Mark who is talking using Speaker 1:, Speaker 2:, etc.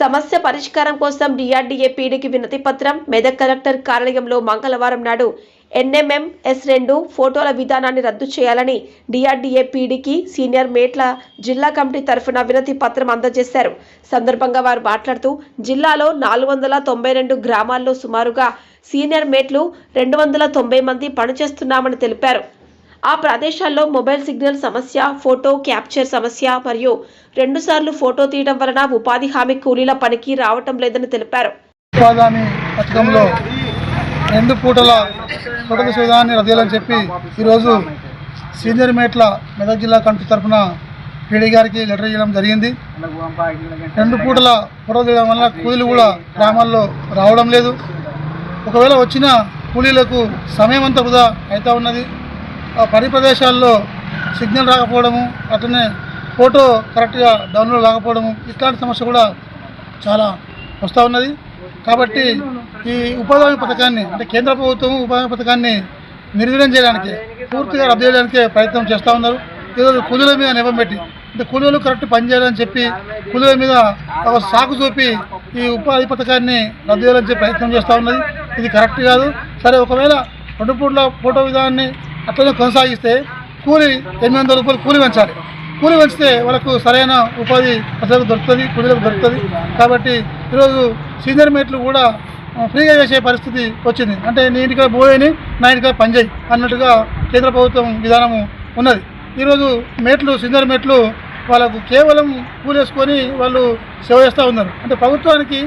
Speaker 1: సమస్య పరిష్కారం కోసం డిఆర్డీఏ పీడీకి వినతి పత్రం. మెదక్ కలెక్టర్ కార్యాలయంలో మంగళవారం నాడు ఎన్ఎంఎం ఎస్ రెండు ఫోటోల విధానాన్ని రద్దు చేయాలని డిఆర్డీఏ పీడీకి సీనియర్ మేట్ల జిల్లా కమిటీ తరఫున వినతి పత్రం అందజేశారు. సందర్భంగా వారు మాట్లాడుతూ జిల్లాలో నాలుగు వందల తొంభై రెండు గ్రామాల్లో సుమారుగా సీనియర్ మేట్లు రెండు వందల తొంభై మంది పనిచేస్తున్నామని తెలిపారు. ఆ ప్రదేశాల్లో మొబైల్ సిగ్నల్ సమస్య ఫోటో క్యాప్చర్ సమస్య మరియు రెండుసార్లు ఫోటో తీయడం వలన ఉపాధి హామీ కూలీల పనికి రావటం లేదని తెలిపారు.
Speaker 2: పథకంలో రెండు పూటల ఫోటో విధానాన్ని రద్దేయాలని చెప్పి ఈరోజు సీనియర్ మేట్ల మెదక్ జిల్లా కమిటీ తరఫున పీడీ గారికి లెటర్ ఇవ్వడం జరిగింది. రెండు పూటల ఫోటో తీయడం వల్ల కూలీలు కూడా గ్రామాల్లో రావడం లేదు. ఒకవేళ వచ్చిన కూలీలకు సమయం అంతా వృధా అవుతూ ఉన్నది. పని ప్రదేశాల్లో సిగ్నల్ రాకపోవడము అట్లనే ఫోటో కరెక్ట్గా డౌన్లోడ్ కాకపోవడము ఇట్లాంటి సమస్య కూడా చాలా వస్తూ ఉన్నది. కాబట్టి ఈ ఉపాధి పథకాన్ని అంటే కేంద్ర ప్రభుత్వం ఉపాధి పథకాన్ని నిర్వీర్యం చేయడానికి పూర్తిగా రద్దు చేయడానికి ప్రయత్నం చేస్తూ ఉన్నారు. ఈరోజు కూలీల మీద నిబం పెట్టి అంటే కూలీలు కరెక్ట్ పనిచేయాలని చెప్పి కూలీల మీద ఒక సాకు చూపి ఈ ఉపాధి పథకాన్ని రద్దు చేయాలని చెప్పి ప్రయత్నం చేస్తూ ఉన్నది. ఇది కరెక్ట్ కాదు. సరే ఒకవేళ రెండు పూట్ల ఫోటో విధానాన్ని అట్లనే కొనసాగిస్తే కూలి ఎనిమిది వందల రూపాయలు కూలి పెంచాలి. కూలి పెంచితే వాళ్ళకు సరైన ఉపాధి ప్రజలకు దొరుకుతుంది కూలీలకు దొరుకుతుంది. కాబట్టి ఈరోజు సీనియర్ మేట్లు కూడా ఫ్రీగా చేసే పరిస్థితి వచ్చింది. అంటే నీ ఇంటికి పోయేని నా ఇంటికి పని చేయి అన్నట్టుగా కేంద్ర ప్రభుత్వం విధానము ఉన్నది. ఈరోజు మేట్లు సీనియర్ మేట్లు వాళ్ళకు కేవలం కూలేసుకొని వాళ్ళు సేవ చేస్తూ ఉన్నారు. అంటే ప్రభుత్వానికి